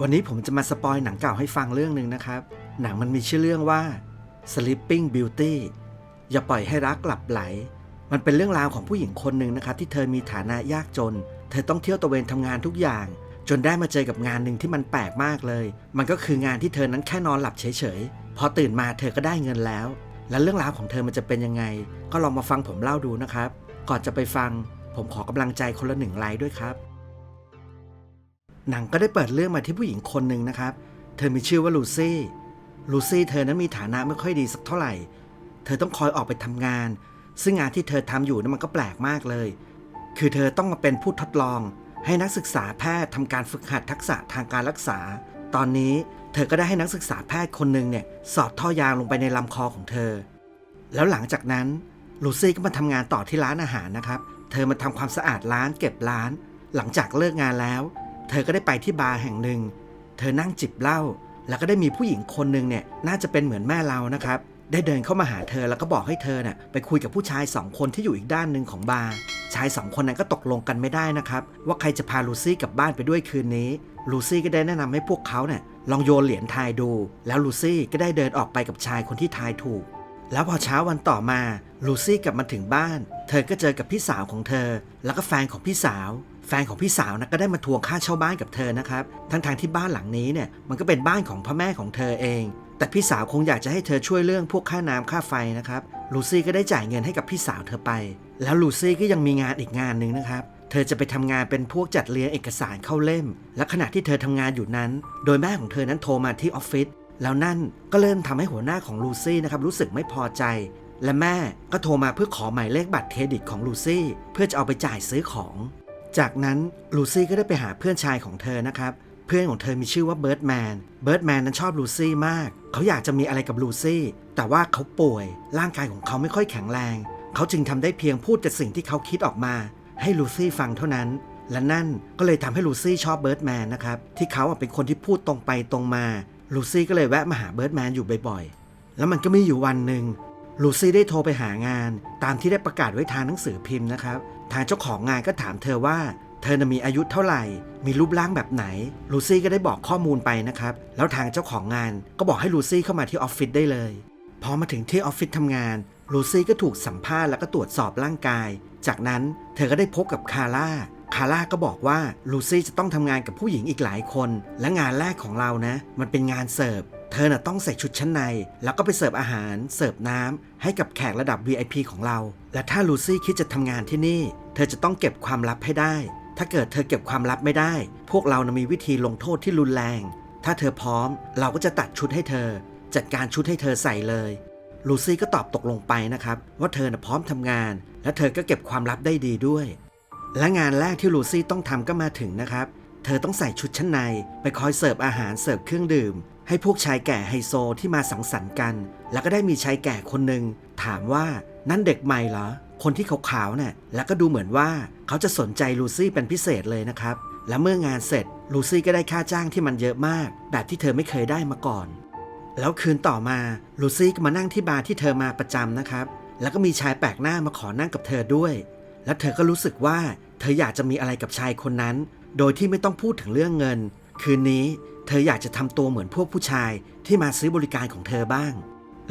วันนี้ผมจะมาสปอยหนังเก่าให้ฟังเรื่องหนึ่งนะครับ หนังมันมีชื่อเรื่องว่า Sleeping Beauty อย่าปล่อยให้รักหลับไหล มันเป็นเรื่องราวของผู้หญิงคนหนึ่งนะครับ ที่เธอมีฐานะยากจน เธอต้องเที่ยวตะเวนทำงานทุกอย่าง จนได้มาเจอกับงานหนึ่งที่มันแปลกมากเลย มันก็คืองานที่เธอนั้นแค่นอนหลับเฉยๆ พอตื่นมาเธอก็ได้เงินแล้ว และเรื่องราวของเธอมันจะเป็นยังไง ก็ลองมาฟังผมเล่าดูนะครับ ก่อนจะไปฟัง ผมขอกำลังใจคนละหนึ่งไลค์ด้วยครับ หนังก็ได้เปิดเรื่องมาที่ผู้หญิงคนหนึ่งนะครับ เธอมีชื่อว่าลูซี่ ลูซี่เธอนั้นมีฐานะไม่ค่อยดีสักเท่าไหร่ เธอต้องคอยออกไปทำงาน ซึ่งงานที่เธอทำอยู่นั้นมันก็แปลกมากเลย คือเธอต้องมาเป็นผู้ทดลอง ให้นักศึกษาแพทย์ทำการฝึกหัดทักษะทางการรักษา ตอนนี้เธอก็ได้ให้นักศึกษาแพทย์คนหนึ่งเนี่ยสอดท่อยางลงไปในลำคอของเธอ แล้วหลังจากนั้นลูซี่ก็มาทำงานต่อที่ร้านอาหารนะครับ เธอมาทำความสะอาดร้านเก็บร้าน หลังจากเลิกงานแล้ว เธอก็ได้ไปที่บาร์แห่งหนึ่ง เธอนั่งจิบเหล้าแล้วก็ได้มีผู้หญิงคนหนึ่งเนี่ยน่าจะเป็นเหมือนแม่เรานะครับ ได้เดินเข้ามาหาเธอแล้วก็บอกให้เธอน่ะไปคุยกับผู้ชายสองคนที่อยู่อีกด้านหนึ่งของบาร์ชายสองคนนั้นก็ตกลงกันไม่ได้นะครับ ว่าใครจะพาลูซี่กลับบ้านไปด้วยคืนนี้ ลูซี่ก็ได้แนะนำให้พวกเขาเนี่ยลองโยนเหรียญทายดู แล้วลูซี่ก็ได้เดินออกไปกับชายคนที่ทายถูก แล้วพอเช้าวันต่อมาลูซี่กลับมาถึงบ้าน เธอก็เจอกับพี่สาวของเธอ แล้วก็แฟนของพี่สาว แฟนของพี่สาวนะก็ได้มาทวงค่าเช่าบ้านกับเธอนะครับ ทั้งทางที่บ้านหลังนี้เนี่ยมันก็เป็นบ้านของพ่อแม่ของเธอเอง แต่พี่สาวคงอยากจะให้เธอช่วยเรื่องพวกค่าน้ำค่าไฟนะครับ ลูซี่ก็ได้จ่ายเงินให้กับพี่สาวเธอไป แล้วลูซี่ก็ยังมีงานอีกงานหนึ่งนะครับ เธอจะไปทำงานเป็นพวกจัดเรียงเอกสารเข้าเล่ม และขณะที่เธอทำงานอยู่นั้น โดยแม่ของเธอนั้นโทรมาที่ออฟฟิศ แล้วนั่นก็เริ่มทำให้หัวหน้าของลูซี่นะครับรู้สึกไม่พอใจและแม่ก็โทรมาเพื่อขอหมายเลขบัตรเครดิตของลูซี่ เพื่อจะเอาไปจ่ายซื้อของ จากนั้นลูซี่ก็ได้ไปหาเพื่อนชายของเธอนะครับ เพื่อนของเธอมีชื่อว่าเบิร์ดแมน เบิร์ดแมนนั้นชอบลูซี่มาก เขาอยากจะมีอะไรกับลูซี่ แต่ว่าเขาป่วย ร่างกายของเขาไม่ค่อยแข็งแรง เขาจึงทำได้เพียงพูดแต่สิ่งที่เขาคิดออกมา ให้ลูซี่ฟังเท่านั้น และนั่นก็เลยทำให้ลูซี่ชอบเบิร์ดแมนนะครับ ที่เขาเป็นคนที่พูดตรงไปตรงมา ลูซี่ก็เลยแวะมาหาเบิร์ดแมนอยู่บ่อยๆ แล้วมันก็มีอยู่วันหนึ่งลูซี่ได้โทรไปหางาน ตามที่ได้ประกาศไว้ทางหนังสือพิมพ์นะครับ ทางเจ้าของงานก็ถามเธอว่า เธอน่ะมีอายุเท่าไหร่ มีรูปร่างแบบไหน ลูซี่ก็ได้บอกข้อมูลไปนะครับ แล้วทางเจ้าของงานก็บอกให้ลูซี่เข้ามาที่ออฟฟิศได้เลย พอมาถึงที่ออฟฟิศทำงาน ลูซี่ก็ถูกสัมภาษณ์แล้วก็ตรวจสอบร่างกาย จากนั้นเธอก็ได้พบกับคาร่า คาร่าก็บอกว่าลูซี่จะต้องทำงานกับผู้หญิงอีกหลายคน และงานแรกของเรานะ มันเป็นงานเสิร์ฟ เธอน่ะต้องใส่ชุดชั้นใน แล้วก็ไปเสิร์ฟอาหาร เสิร์ฟน้ำให้กับแขกระดับ VIP ของเรา และถ้าลูซี่คิดจะทำงานที่นี่ เธอจะต้องเก็บความลับให้ได้ ถ้าเกิดเธอเก็บความลับไม่ได้ พวกเรานะมีวิธีลงโทษที่รุนแรง ถ้าเธอพร้อม เราก็จะตัดชุดให้เธอ จัดการชุดให้เธอใส่เลยลูซี่ก็ตอบตกลงไปนะครับ ว่าเธอนะพร้อมทำงาน และเธอก็เก็บความลับได้ดีด้วย และงานแรกที่ลูซี่ต้องทำก็มาถึงนะครับ เธอต้องใส่ชุดชั้นใน ไปคอยเสิร์ฟอาหารเสิร์ฟเครื่องดื่ม ให้พวกชายแก่ไฮโซที่มาสังสรรค์กัน แล้วก็ได้มีชายแก่คนหนึ่งถามว่านั่นเด็กใหม่เหรอ คนที่ขาวๆเนี่ยแล้วก็ดูเหมือนว่าเขาจะสนใจลูซี่เป็นพิเศษเลยนะครับ และเมื่องานเสร็จลูซี่ก็ได้ค่าจ้างที่มันเยอะมาก แบบที่เธอไม่เคยได้มาก่อน แล้วคืนต่อมาลูซี่ก็มานั่งที่บาร์ที่เธอมาประจำนะครับ แล้วก็มีชายแปลกหน้ามาขอนั่งกับเธอด้วย และเธอก็รู้สึกว่าเธออยากจะมีอะไรกับชายคนนั้น โดยที่ไม่ต้องพูดถึงเรื่องเงิน คืนนี้เธออยากจะทำตัวเหมือนพวกผู้ชายที่มาซื้อบริการของเธอบ้าง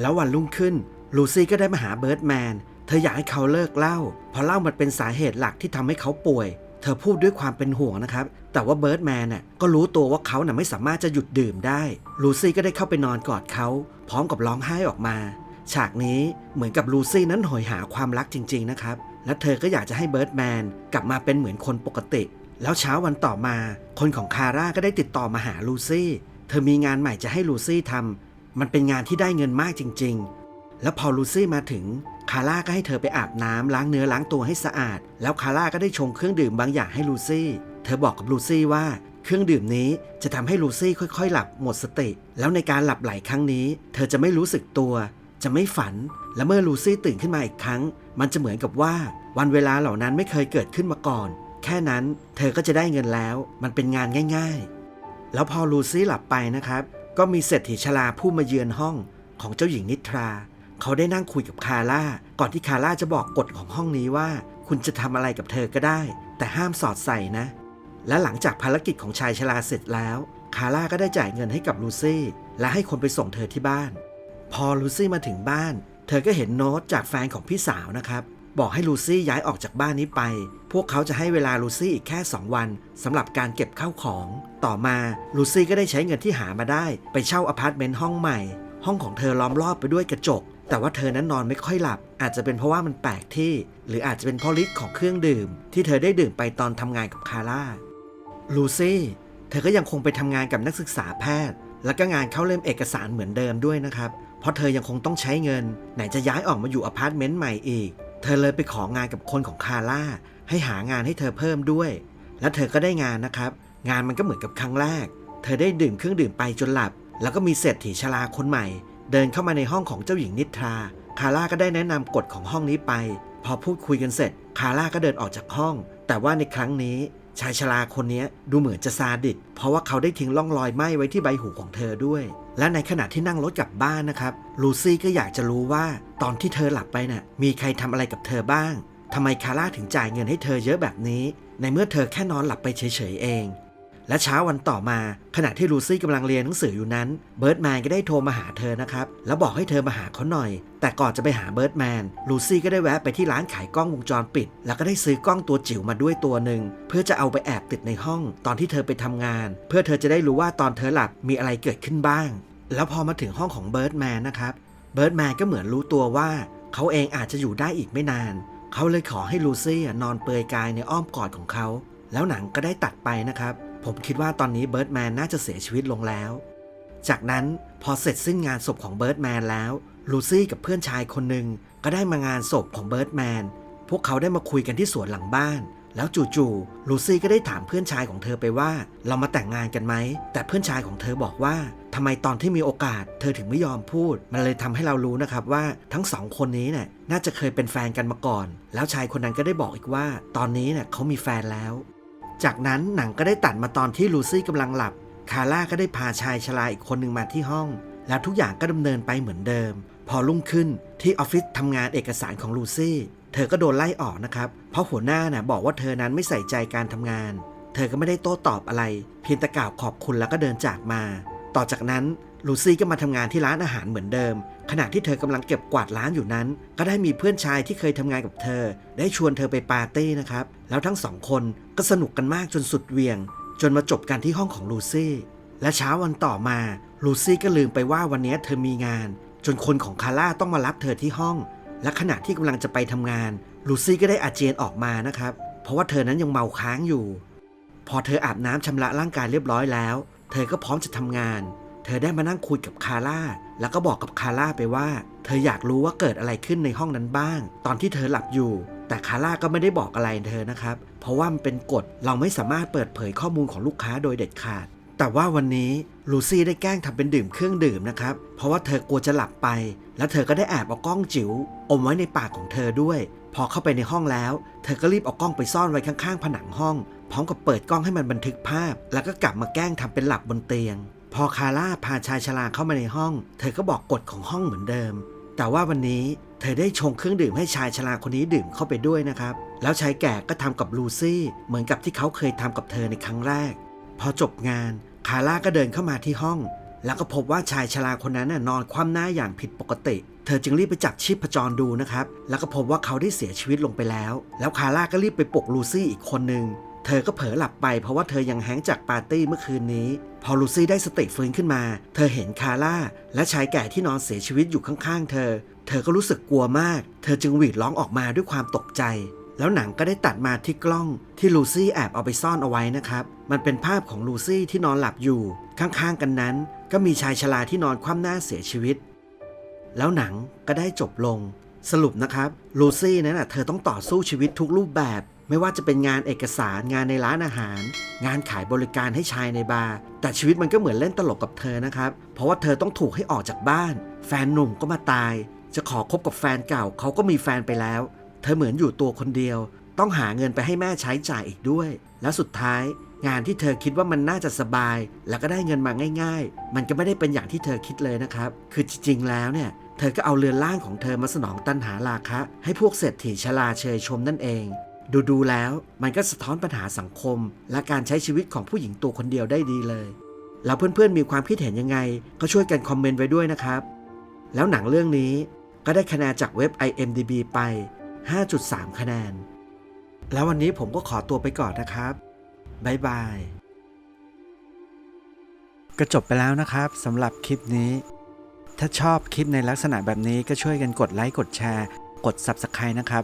แล้ววันรุ่งขึ้น ลูซี่ก็ได้มาหาเบิร์ดแมน เธออยากให้เขาเลิกเหล้าเพราะเหล้ามันเป็นสาเหตุหลักที่ทำให้เขาป่วย เธอพูดด้วยความเป็นห่วงนะครับ แต่ว่าเบิร์ดแมนน่ะก็รู้ตัวว่าเขาน่ะไม่สามารถจะหยุดดื่มได้ ลูซี่ก็ได้เข้าไปนอนกอดเขา พร้อมกับร้องไห้ออกมา ฉากนี้เหมือนกับลูซี่นั้นโหยหาความรักจริง ๆนะครับ และเธอก็อยากจะให้เบิร์ดแมนกลับมาเป็นเหมือนคนปกติ แล้วเช้าวันต่อมา คนของคาร่าก็ได้ติดต่อมาหาลูซี่ เธอมีงานใหม่จะให้ลูซี่ทำมันเป็นงานที่ได้เงินมากจริง ๆ แล้วพอลูซี่มาถึงคาร่าก็ให้เธอไปอาบน้ำล้างเนื้อล้างตัวให้สะอาด แล้วคาร่าก็ได้ชงเครื่องดื่มบางอย่างให้ลูซี่ เธอบอกกับลูซี่ว่าเครื่องดื่มนี้จะทำให้ลูซี่ค่อย ๆ หลับหมดสติ แล้วในการหลับไหลครั้งนี้ เธอจะไม่รู้สึกตัว จะไม่ฝัน และเมื่อลูซี่ตื่นขึ้นมาอีกครั้ง มันจะเหมือนกับว่า วันเวลาเหล่านั้นไม่เคยเกิดขึ้นมาก่อน แค่นั้นเธอก็จะได้เงินแล้ว มันเป็นงานง่ายๆ แล้วพอลูซี่หลับไปนะครับ ก็มีเศรษฐีชราผู้มาเยือนห้องของเจ้าหญิงนิทรา เขาได้นั่งคุยกับคาร่า ก่อนที่คาร่าจะบอกกฎของห้องนี้ว่า คุณจะทำอะไรกับเธอก็ได้ แต่ห้ามสอดใส่นะ และหลังจากภารกิจของชายชราเสร็จแล้ว คาร่าก็ได้จ่ายเงินให้กับลูซี่ และให้คนไปส่งเธอที่บ้าน พอลูซี่มาถึงบ้าน เธอก็เห็นโน้ตจากแฟนของพี่สาวนะครับ บอกให้ลูซี่ย้ายออกจากบ้านนี้ไป พวกเขาจะให้เวลาลูซี่อีกแค่ 2 วันสำหรับการเก็บข้าวของ ต่อมาลูซี่ก็ได้ใช้เงินที่หามาได้ ไปเช่าอพาร์ตเมนต์ห้องใหม่ ห้องของเธอล้อมรอบไปด้วยกระจก แต่ว่าเธอนั้นนอนไม่ค่อยหลับ อาจจะเป็นเพราะว่ามันแปลกที่ หรืออาจจะเป็นเพราะฤทธิ์ของเครื่องดื่ม ที่เธอได้ดื่มไปตอนทำงานกับคาร่าลูซี่เธอก็ยังคงไปทำงานกับนักศึกษาแพทย์ แล้วก็งานเข้าเล่มเอกสารเหมือนเดิมด้วยนะครับเพราะเธอยังคงต้องใช้เงิน ไหนจะย้ายออกมาอยู่อพาร์ตเมนต์ใหม่อีก เธอเลยไปของานกับคนของคาร่าให้หางานให้เธอเพิ่มด้วย แล้วเธอก็ได้งานนะครับ งานมันก็เหมือนกับครั้งแรก เธอได้ดื่มเครื่องดื่มไปจนหลับ แล้วก็มีเศรษฐีชราคนใหม่ เดินเข้ามาในห้องของเจ้าหญิงนิทรา คาร่าก็ได้แนะนำกฎของห้องนี้ไป พอพูดคุยกันเสร็จ คาร่าก็เดินออกจากห้อง แต่ว่าในครั้งนี้ชายชราคนนี้ดูเหมือนจะซาดิสเพราะว่าเขาได้ทิ้งร่องรอยไหม้ไว้ที่ใบหูของเธอด้วย และในขณะที่นั่งรถกลับบ้านนะครับลูซี่ก็อยากจะรู้ว่าตอนที่เธอหลับไปน่ะมีใครทำอะไรกับเธอบ้างทำไมคาร่าถึงจ่ายเงินให้เธอเยอะแบบนี้ ในเมื่อเธอแค่นอนหลับไปเฉยๆเอง และเช้าวันต่อมา ขณะที่ลูซี่กำลังเรียนหนังสืออยู่นั้น เบิร์ดแมนก็ได้โทรมาหาเธอนะครับ แล้วบอกให้เธอมาหาเขาหน่อย แต่ก่อนจะไปหาเบิร์ดแมน ลูซี่ก็ได้แวะไปที่ร้านขายกล้องวงจรปิด แล้วก็ได้ซื้อกล้องตัวจิ๋วมาด้วยตัวหนึ่ง เพื่อจะเอาไปแอบติดในห้อง ตอนที่เธอไปทำงาน เพื่อเธอจะได้รู้ว่าตอนเธอหลับมีอะไรเกิดขึ้นบ้าง แล้วพอมาถึงห้องของเบิร์ดแมนนะครับ เบิร์ดแมนก็เหมือนรู้ตัวว่า เขาเองอาจจะอยู่ได้อีกไม่นาน เขาเลยขอให้ลูซี่นอนเปลือยกายในอ้อมกอดของเขา แล้วหนังก็ได้ตัดไปนะครับ ผมคิดว่าตอนนี้เบิร์ดแมนน่าจะเสียชีวิตลงแล้ว จากนั้นพอเสร็จสิ้นงานศพของเบิร์ดแมนแล้วลูซี่กับเพื่อนชายคนหนึ่งก็ได้มางานศพของเบิร์ดแมนพวกเขาได้มาคุยกันที่สวนหลังบ้าน แล้วจู่ๆลูซี่ก็ได้ถามเพื่อนชายของเธอไปว่า เรามาแต่งงานกันไหม แต่เพื่อนชายของเธอบอกว่าทำไมตอนที่มีโอกาส เธอถึงไม่ยอมพูด มันเลยทำให้เรารู้นะครับว่าทั้งสองคนนี้เนี่ยน่าจะเคยเป็นแฟนกันมาก่อน แล้วชายคนนั้นก็ได้บอกอีกว่า ตอนนี้เนี่ยเขามีแฟนแล้ว จากนั้นหนังก็ได้ตัดมาตอนที่ลูซี่กำลังหลับ คาร่าก็ได้พาชายชราอีกคนหนึ่งมาที่ห้อง แล้วทุกอย่างก็ดำเนินไปเหมือนเดิม พอรุ่งขึ้นที่ออฟฟิศทำงานเอกสารของลูซี่ เธอก็โดนไล่ออกนะครับ เพราะหัวหน้าน่ะบอกว่าเธอนั้นไม่ใส่ใจการทำงาน เธอก็ไม่ได้โต้ตอบอะไร เพียงแต่กล่าวขอบคุณแล้วก็เดินจากมา ต่อจากนั้น ลูซี่ก็มาทำงานที่ร้านอาหารเหมือนเดิม ขณะที่เธอกำลังเก็บกวาดร้านอยู่นั้น ก็ได้มีเพื่อนชายที่เคยทำงานกับเธอ ได้ชวนเธอไปปาร์ตี้นะครับ แล้วทั้งสองคนก็สนุกกันมากจนสุดเวียง จนมาจบกันที่ห้องของลูซี่ และเช้าวันต่อมา ลูซี่ก็ลืมไปว่าวันนี้เธอมีงาน จนคนของคาร่าต้องมารับเธอที่ห้อง และขณะที่กำลังจะไปทำงาน ลูซี่ก็ได้อาเจียนออกมานะครับ เพราะว่าเธอนั้นยังเมาค้างอยู่ พอเธออาบน้ำชำระร่างกายเรียบร้อยแล้ว เธอก็พร้อมจะทำงาน เธอได้มานั่งคุยกับคาร่า แล้วก็บอกกับคาร่าไปว่า เธออยากรู้ว่าเกิดอะไรขึ้นในห้องนั้นบ้าง ตอนที่เธอหลับอยู่ แต่คาร่าก็ไม่ได้บอกอะไรเธอนะครับ เพราะว่ามันเป็นกฎ เราไม่สามารถเปิดเผยข้อมูลของลูกค้าโดยเด็ดขาด แต่ว่าวันนี้ลูซี่ได้แกล้งทำเป็นดื่มเครื่องดื่มนะครับ เพราะว่าเธอกลัวจะหลับไป แล้วเธอก็ได้แอบเอากล้องจิ๋วอมไว้ในปากของเธอด้วย พอเข้าไปในห้องแล้ว เธอก็รีบเอากล้องไปซ่อนไว้ข้างๆ ผนังห้อง พร้อมกับเปิดกล้องให้มันบันทึกภาพ แล้วก็กลับมาแกล้งทำเป็นหลับบนเตียง พอคาร่าพาชายชราเข้ามาในห้อง เธอก็บอกกฎของห้องเหมือนเดิม แต่ว่าวันนี้เธอได้ชงเครื่องดื่มให้ชายชราคนนี้ดื่มเข้าไปด้วยนะครับ แล้วชายแก่ก็ทำกับลูซี่เหมือนกับที่เขาเคยทำกับเธอในครั้งแรก พอจบงานคาร่าก็เดินเข้ามาที่ห้อง แล้วก็พบว่าชายชราคนนั้นน่ะนอนคว่ำหน้าอย่างผิดปกติ เธอจึงรีบไปจับชีพจรดูนะครับ แล้วก็พบว่าเขาได้เสียชีวิตลงไปแล้ว แล้วคาร่าก็รีบไปปลุกลูซี่อีกคนหนึ่ง เธอก็เผลอหลับไปเพราะว่าเธอยังแห้งจากปาร์ตี้เมื่อคืนนี้ พอลูซี่ได้สติฟื้นขึ้นมา เธอเห็นคาร่า และชายแก่ที่นอนเสียชีวิตอยู่ข้างๆ เธอ เธอก็รู้สึกกลัวมาก เธอจึงหวีดร้องออกมาด้วยความตกใจ แล้วหนังก็ได้ตัดมาที่กล้องที่ลูซี่แอบเอาไปซ่อนเอาไว้นะครับ มันเป็นภาพของลูซี่ที่นอนหลับอยู่ ข้างๆกันนั้น ก็มีชายชราที่นอนคว่ำหน้าเสียชีวิต แล้วหนังก็ได้จบลง สรุปนะครับลูซี่นั้นนะเธอต้องต่อสู้ชีวิตทุกรูปแบบไม่ว่าจะเป็นงานเอกสารงานในร้านอาหาร งานขายบริการให้ชายในบาร์แต่ชีวิตมันก็เหมือนเล่นตลกกับเธอนะครับ เพราะว่าเธอต้องถูกให้ออกจากบ้าน แฟนหนุ่มก็มาตาย จะขอคบกับแฟนเก่าเขาก็มีแฟนไปแล้ว เธอเหมือนอยู่ตัวคนเดียว ต้องหาเงินไปให้แม่ใช้จ่ายอีกด้วย แล้วสุดท้าย งานที่เธอคิดว่ามันน่าจะสบาย แล้วก็ได้เงินมาง่าย ๆ มันก็ไม่ได้เป็นอย่างที่เธอคิดเลยนะครับ คือจริงๆแล้วเนี่ยเธอก็เอาเรือนร่างของเธอมาสนองตันหาราคะ ให้พวกเศรษฐีชราเชยชมนั่นเอง ดูดูๆแล้วมันก็สะท้อนปัญหาสังคม และการใช้ชีวิตของผู้หญิงตัวคนเดียวได้ดีเลย แล้วเพื่อนๆมีความคิดเห็นยังไง ก็ช่วยกันคอมเมนต์ไว้ด้วยนะครับ แล้วหนังเรื่องนี้ก็ได้คะแนนจากเว็บ IMDB ไป 5.3 คะแนน แล้ววันนี้ผมก็ขอตัวไปก่อนนะครับบ๊ายบายก็จบไปแล้วนะครับสำหรับคลิปนี้ ถ้าชอบคลิปในลักษณะแบบนี้ก็ช่วยกันกดไลค์กดแชร์ กด Subscribe นะครับ